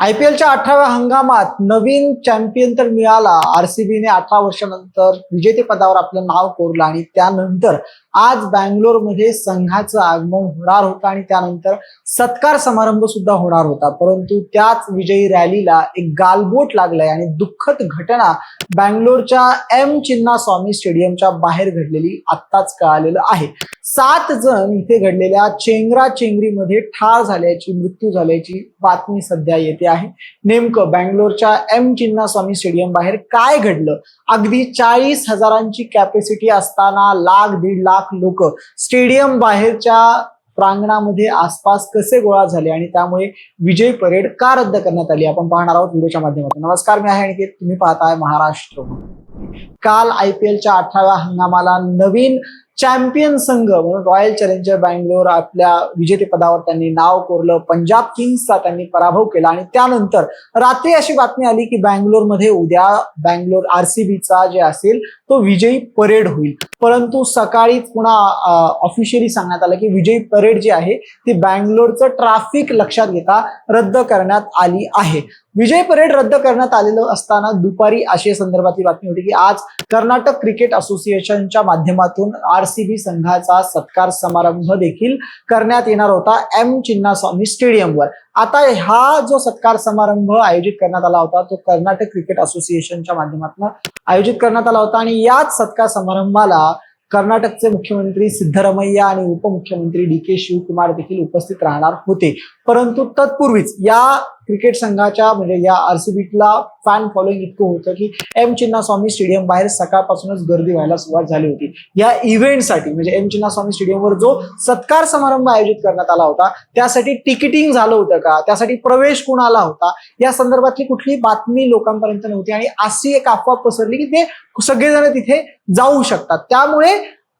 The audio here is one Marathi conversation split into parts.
आय पी एलच्या अठराव्या हंगामात नवीन चॅम्पियन तर मिळाला. आरसीबीने अठरा वर्षानंतर विजेतेपदावर आपलं नाव कोरलं आणि त्यानंतर आज बँगलोरमध्ये संघाचं आगमन होणार होतं आणि त्यानंतर सत्कार समारंभ सुद्धा होणार होता. परंतु त्याच विजयी रॅलीला एक गालबोट लागलाय आणि दुःखद घटना बँगलोरच्या एम चिन्ना स्वामी स्टेडियमच्या बाहेर घडलेली आत्ताच कळालेलं आहे. सात जण इथे घडलेल्या चेंगरा चेंगरीमध्ये ठार झाल्याची मृत्यू झाल्याची बातमी सध्या येते आहे. नेमकं बँगलोरच्या एम चिन्ना स्वामी स्टेडियम बाहेर काय घडलं? अगदी चाळीस हजारांची कॅपॅसिटी असताना लाख दीड लाख लोक स्टेडियम बाहेरच्या प्रांगणामध्ये आसपास कसे गोळा झाले आणि त्यामुळे विजय परेड का रद्द करण्यात आली? आपण पाहणार आहोत व्हिडिओच्या माध्यमातून. नमस्कार मी आहे आणि तुम्ही पाहताय महाराष्ट्र. काल आय पी एलच्या अठराव्या हंगामाला नवीन चॅम्पियन संघ म्हणून रॉयल चॅलेंजर बँगलोर आपल्या विजेतेपदावर त्यांनी नाव कोरलं. पंजाब किंग्सचा त्यांनी पराभव केला आणि त्यानंतर रात्री अशी बातमी आली की बँगलोरमध्ये उद्या बँगलोर आरसीबीचा जे असेल तो विजयी परेड होईल. परंतु सकाळीच पुन्हा ऑफिशियली सांगण्यात आलं की विजयी परेड जी आहे ती बँगलोरचं ट्रॅफिक लक्षात घेता रद्द करण्यात आली आहे. विजय परेड रद्द करण्यात आलेलं असताना दुपारी अशी संदर्भातली बातमी होती की आज कर्नाटक क्रिकेट असोसिएशनच्या माध्यमातून आरसीबी संघाचा सत्कार समारंभ देखील करण्यात येणार होता एम चिन्नास्वामी स्टेडियमवर. आता हा जो सत्कार समारंभ आयोजित करण्यात आला होता तो कर्नाटक क्रिकेट असोसिएशनच्या माध्यमातून आयोजित करण्यात आला होता. आणि याच सत्कार समारंभाला कर्नाटकचे मुख्यमंत्री सिद्धरमैया आणि उपमुख्यमंत्री डी के शिवकुमार देखील उपस्थित राहणार होते. परंतु तत्पूर्वीच या क्रिकेट संघाच्या म्हणजे या आरसीबीला फॅन फॉलोईंग इतकं होतं की एम चिन्नास्वामी स्टेडियम बाहेर सकाळपासूनच गर्दी व्हायला सुरुवात झाली होती. या इव्हेंटसाठी म्हणजे एम चिन्नास्वामी स्टेडियमवर जो सत्कार समारंभ आयोजित करण्यात आला होता त्यासाठी तिकिटिंग झालं होतं का? त्यासाठी प्रवेश कुणाला होता? या संदर्भातली कुठली बातमी लोकांपर्यंत नव्हती आणि अशी एक अफवा पसरली की ते सगळेजण तिथे जाऊ शकतात. त्यामुळे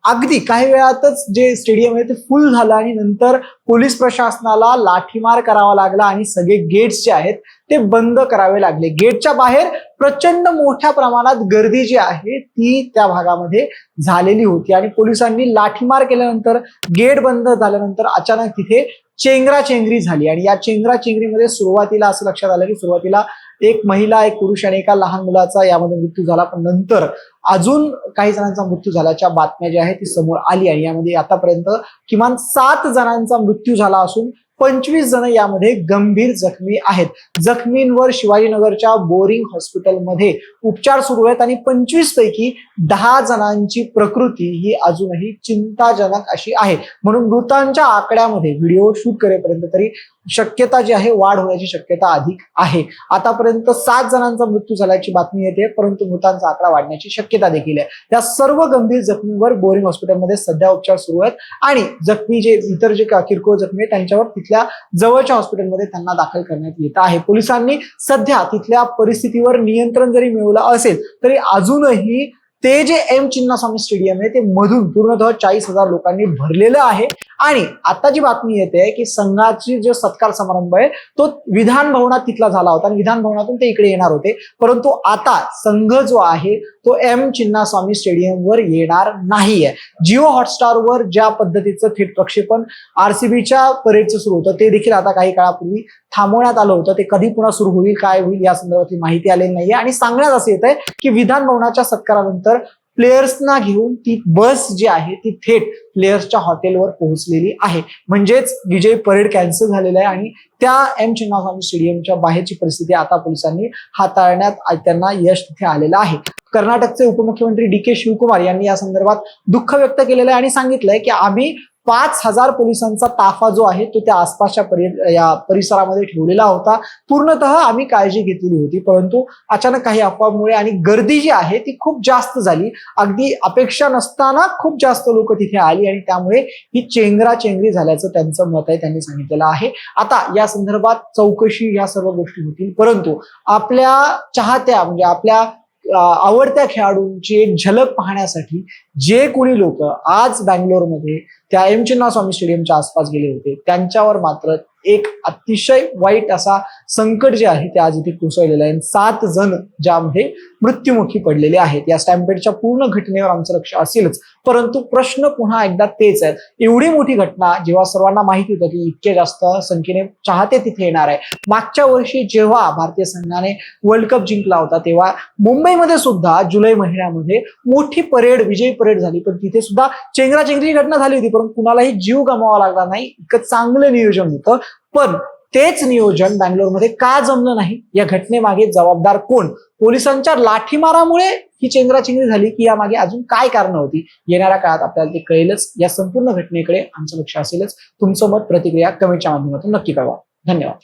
अगदी काही वेळातच जे स्टेडियम आहे ते फुल झालं आणि नंतर पोलीस प्रशासनाला लाठीमार करावा लागला आणि सगळे गेट्स जे आहेत ते बंद करावे लागले. गेटच्या बाहेर प्रचंड मोठ्या प्रमाणात गर्दी जी आहे ती त्या भागामध्ये झालेली होती. आणि पोलिसांनी लाठीमार केल्यानंतर गेट बंद झाल्यानंतर अचानक तिथे चेंगरा चेंगरी झाली. आणि या चेंगरा चेंगरीमध्ये सुरुवातीला असं लक्षात आलं की सुरुवातीला एक महिला एक पुरुष आणि एका लहान मुलाचा यामध्ये मृत्यू झाला. पण नंतर अजून काही जणांचा मृत्यू झाल्याच्या बातम्या ज्या आहेत ती समोर आली आणि यामध्ये आतापर्यंत किमान सात जणांचा मृत्यू झाला असून पंचवीस जण यामध्ये गंभीर जखमी आहेत. जखमींवर शिवाजीनगरच्या बोरिंग हॉस्पिटलमध्ये उपचार सुरू आहेत आणि पंचवीस पैकी दहा जणांची प्रकृती ही अजूनही चिंताजनक अशी आहे. म्हणून मृतांच्या आकड्यामध्ये व्हिडिओ शूट करेपर्यंत तरी शक्यता जी आहे वाढ होण्याची शक्यता अधिक आहे. आतापर्यंत सात जणांचा मृत्यू झाल्याची बातमी येते परंतु मृतांचा आकडा वाढण्याची शक्यता देखील आहे. त्या सर्व गंभीर जखमींवर बोरिंग हॉस्पिटलमध्ये सध्या उपचार सुरू आहेत आणि जखमी जे इतर जे का- किरकोळ जखमी आहेत त्यांच्यावर तिथल्या जवळच्या हॉस्पिटलमध्ये त्यांना दाखल करण्यात येत आहे. पोलिसांनी सध्या तिथल्या परिस्थितीवर नियंत्रण जरी मिळवलं असेल तरी अजूनही ते जे एम चिन्नास्वामी स्टेडियम आहे ते मधून पूर्णतः चाळीस हजार लोकांनी भरलेलं आहे. आणि आता जी बातमी येते की संघाची जो सत्कार समारंभ आहे तो विधान भवनात तिथला झाला होता आणि विधान भवनातून ते इकडे येणार होते. परंतु आता संघ जो आहे तो एम चिन्नास्वामी स्टेडियमवर येणार नाहीये. जिओ हॉटस्टारवर ज्या पद्धतीचं थेट प्रक्षेपण आरसीबीच्या परेडचं सुरू होतं ते देखील आता काही काळापूर्वी थांबवण्यात आलं होतं. ते कधी पुन्हा सुरू होईल काय होईल या संदर्भातली माहिती आलेली नाहीये. आणि सांगण्यात असं येत आहे की विधान भवनाच्या सत्कारानंतर प्लेयर्सना घेऊन ती बस जी आहे ती थेट प्लेयर्सच्या हॉटेलवर पोहोचलेली आहे. म्हणजेच विजय परेड कॅन्सल झालेला आहे आणि त्या एम चिन्नास्वामी स्टेडियमच्या बाहेरची परिस्थिती आता पोलिसांनी हाताळण्यात त्यांना यश तिथे आलेलं आहे. कर्नाटकचे उपमुख्यमंत्री डी के शिवकुमार यांनी या संदर्भात दुःख व्यक्त केलेलं आहे आणि सांगितलंय की आम्ही पाच हजार पोलिसांचा ताफा जो आहे तो त्या आसपासच्या परि या परिसरामध्ये ठेवलेला होता. पूर्णतः आम्ही काळजी घेतलेली होती परंतु अचानक काही अफवामुळे आणि गर्दी जी आहे ती खूप जास्त झाली. अगदी अपेक्षा नसताना खूप जास्त लोक तिथे आली आणि त्यामुळे ही चेंगरा चेंगरी झाल्याचं त्यांचं मत आहे त्यांनी सांगितलेलं आहे. आता या संदर्भात चौकशी या सर्व गोष्टी होतील परंतु आपल्या चाहत्या म्हणजे आपल्या आवडत्या खेळाडूंची एक झलक पाहण्यासाठी जे कोणी लोक आज बँगलोरमध्ये त्या एम चिन्नास्वामी स्टेडियमच्या आसपास गेले होते त्यांच्यावर मात्र एक अतिशय वाईट असा संकट जे आहे ते आज इथे कोसळलेलं आहे. सात जण ज्यामध्ये मृत्युमुखी पडलेले आहेत. या स्टॅम्पेडच्या पूर्ण घटनेवर आमचं लक्ष असेलच. परंतु प्रश्न पुन्हा एकदा तेच आहेत. एवढी मोठी घटना जेव्हा सर्वांना माहिती होतं की इतके जास्त संख्येने चाहते तिथे येणार आहे. मागच्या वर्षी जेव्हा भारतीय संघाने वर्ल्ड कप जिंकला होता तेव्हा मुंबईमध्ये सुद्धा जुलै महिन्यामध्ये मोठी परेड विजयी परेड झाली. पण तिथे सुद्धा चेंगराचेंगरीची घटना झाली होती पण कुणालाही जीव गमावा लागला नाही. इतकं चांगलं नियोजन होतं. पण तेच नियोजन बँगलोरमध्ये का जमलं नाही? या घटनेमागे जबाबदार कोण? पोलिसांच्या लाठीमारामुळे ही चेंगराचेंगरी झाली की यामागे अजून काय कारण होती? येणाऱ्या काळात आपल्याला ते कळेलच. या संपूर्ण घटनेकडे आमचं लक्ष असेलच. तुमचं मत प्रतिक्रिया कमेंटच्या माध्यमातून नक्की कळवा. धन्यवाद.